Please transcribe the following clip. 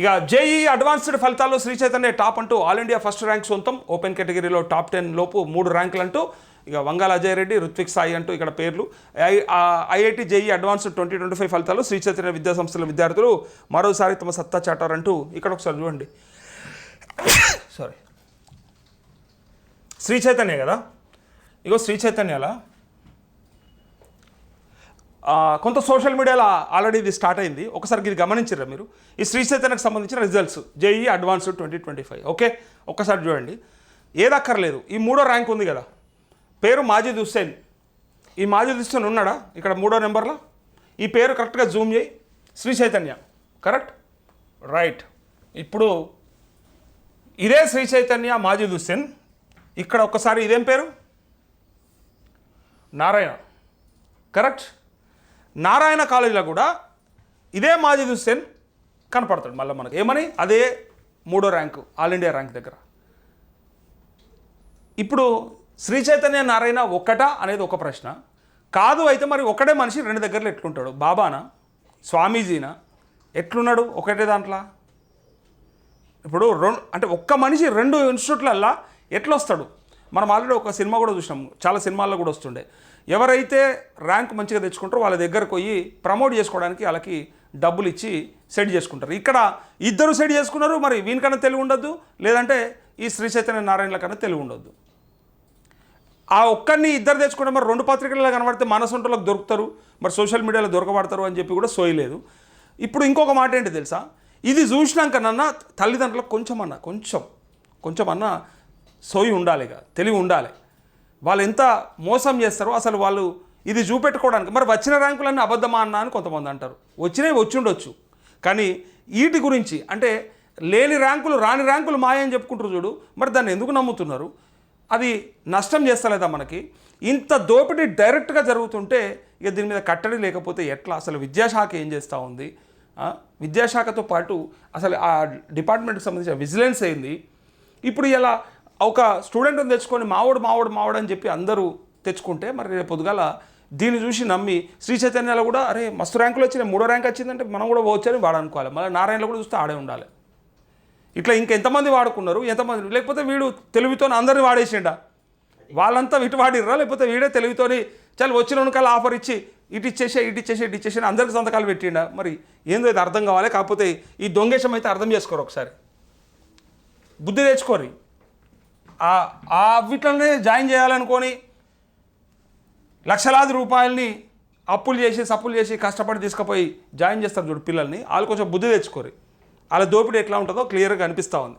ఇక JEE advanced ఫలితాల్లో Sri Chaitanya top అంటూ ఆల్ ఇండియా ఫస్ట్ ర్యాంక్ సొంతం. ఓపెన్ కేటగిరీలో టాప్ టెన్ లోపు మూడు ర్యాంకులు అంటూ ఇక వంగాల అజయ్ రెడ్డి రుత్విక్ సాయి అంటూ ఇక్కడ పేర్లు. I- IIT JEE advanced twenty twenty five ఫలితాలు శ్రీ చైతన్య విద్యా సంస్థల విద్యార్థులు మరోసారి తమ సత్తా చాటారంటూ ఇక్కడ ఒకసారి చూడండి. సారీ శ్రీ చైతన్య కదా? ఇగో శ్రీ చైతన్యలా కొంత సోషల్ మీడియాలో ఆల్రెడీ ఇది స్టార్ట్ అయింది. ఒకసారి ఇది గమనించరా మీరు? ఈ శ్రీ చైతన్యకు సంబంధించిన results JEE advance twenty twenty five okay? ఒక్కసారి చూడండి. ఏదక్కర్లేదు. ఈ మూడో ర్యాంక్ ఉంది కదా. పేరు మాజిద్ హుస్సేన్. ఈ మాజిద్ హుస్సేన్ ఉన్నాడా? ఇక్కడ మూడో నెంబర్లో? ఈ పేరు కరెక్ట్గా జూమ్ చేయి. శ్రీ చైతన్య కరెక్ట్ రైట్ ఇప్పుడు ఇదే శ్రీ చైతన్య మాజిద్ హుస్సేన్. ఇక్కడ ఒక్కసారి ఇదేం పేరు? నారాయణ. కరెక్ట్ నారాయణ కాలేజీలో కూడా ఇదే మాజిద్ హుస్సేన్ కనపడతాడు మళ్ళీ మనకు. ఏమని? అదే మూడో ర్యాంకు ఆల్ ఇండియా ర్యాంక్ దగ్గర. ఇప్పుడు శ్రీ చైతన్య నారాయణ ఒక్కటా అనేది ఒక ప్రశ్న. కాదు అయితే మరి ఒకటే మనిషి రెండు దగ్గరలో ఎట్లుంటాడు? బాబానా? స్వామీజీనా? ఎట్లున్నాడు ఒకటే దాంట్లో? ఇప్పుడు రెండు అంటే ఒక్క మనిషి రెండు ఇన్స్టిట్యూట్లల్లా ఎట్లొస్తాడు? మనం ఆల్రెడీ ఒక సినిమా కూడా చూసినాం. చాలా సినిమాల్లో కూడా వస్తుండే. ఎవరైతే ర్యాంక్ మంచిగా తెచ్చుకుంటారో వాళ్ళ దగ్గరకు పోయి ప్రమోట్ చేసుకోవడానికి వాళ్ళకి డబ్బులు ఇచ్చి సెట్ చేసుకుంటారు. ఇక్కడ ఇద్దరు సెట్ చేసుకున్నారు మరి వీనికన్నా తెలివి ఉండొద్దు లేదంటే ఈ శ్రీ చైతన్య నారాయణల కన్నా తెలివి ఉండొద్దు. ఆ ఒక్కరిని ఇద్దరు తెచ్చుకుంటే మరి రెండు పత్రికల్లో కనబడితే మనసుంటలకు దొరుకుతారు మరి సోషల్ మీడియాలో దొరకబడతారు అని చెప్పి కూడా సోయలేదు. ఇప్పుడు ఇంకొక మాట ఏంటి తెలుసా? ఇది చూసినాకనన్నా తల్లిదండ్రులకు కొంచెం అన్న కొంచెం కొంచెం అన్న సోయి ఉండాలి ఇక తెలివి ఉండాలి. వాళ్ళు ఎంత మోసం చేస్తారో అసలు వాళ్ళు ఇది చూపెట్టుకోవడానికి మరి వచ్చిన ర్యాంకులన్నీ అబద్ధమా అన్నా అని కొంతమంది అంటారు. వచ్చినవి వచ్చి ఉండొచ్చు. కానీ వీటి గురించి అంటే లేని ర్యాంకులు రాని ర్యాంకులు మాయని చెప్పుకుంటారు చూడు మరి దాన్ని ఎందుకు నమ్ముతున్నారు? అది నష్టం చేస్తలేదా మనకి? ఇంత దోపిడీ డైరెక్ట్గా జరుగుతుంటే ఇక దీని మీద కట్టడి లేకపోతే ఎట్లా? అసలు విద్యాశాఖ ఏం చేస్తూ ఉంది? విద్యాశాఖతో పాటు అసలు ఆ డిపార్ట్మెంట్కి సంబంధించిన విజిలెన్స్ అయింది ఇప్పుడు ఇలా ఒక స్టూడెంట్ని తెచ్చుకొని మావోడు మావోడు మావోడు అని చెప్పి అందరూ తెచ్చుకుంటే మరి రేపు పొద్దుగాల దీన్ని చూసి నమ్మి శ్రీ చైతన్యాలో కూడా అరే మస్తు ర్యాంకులు వచ్చినాయి మూడో ర్యాంక్ వచ్చిందంటే మనం కూడా పోవచ్చని వాడు అనుకోవాలి. మళ్ళీ నారాయణలో కూడా చూస్తే ఆడే ఉండాలి. ఇట్లా ఇంకెంతమంది వాడుకున్నారు? ఎంతమంది? లేకపోతే వీడు తెలివితో అందరిని వాడేసిండా? వాళ్ళంతా ఇటు వాడిర్రా? లేకపోతే వీడే తెలివితోని చాలా వచ్చిన వెనకాల ఆఫర్ ఇచ్చి ఇటు ఇచ్చేసే ఇటు ఇచ్చేసే ఇటు ఇచ్చేసి అందరికి సంతకాలు పెట్టిండా? మరి ఏందో ఇది అర్థం కావాలి. కాకపోతే ఈ దొంగేశం అయితే అర్థం చేసుకోరు ఒకసారి. బుద్ధి తెచ్చుకోరు ఆ వీటిలోనే జాయిన్ చేయాలనుకొని లక్షలాది రూపాయలని అప్పులు చేసి సప్పులు చేసి కష్టపడి తీసుకుపోయి జాయిన్ చేస్తారు చూడు పిల్లల్ని. వాళ్ళు కొంచెం బుద్ధి తెచ్చుకోరు. వాళ్ళ దోపిడీ ఎట్లా ఉంటుందో క్లియర్గా అనిపిస్తూ ఉంది.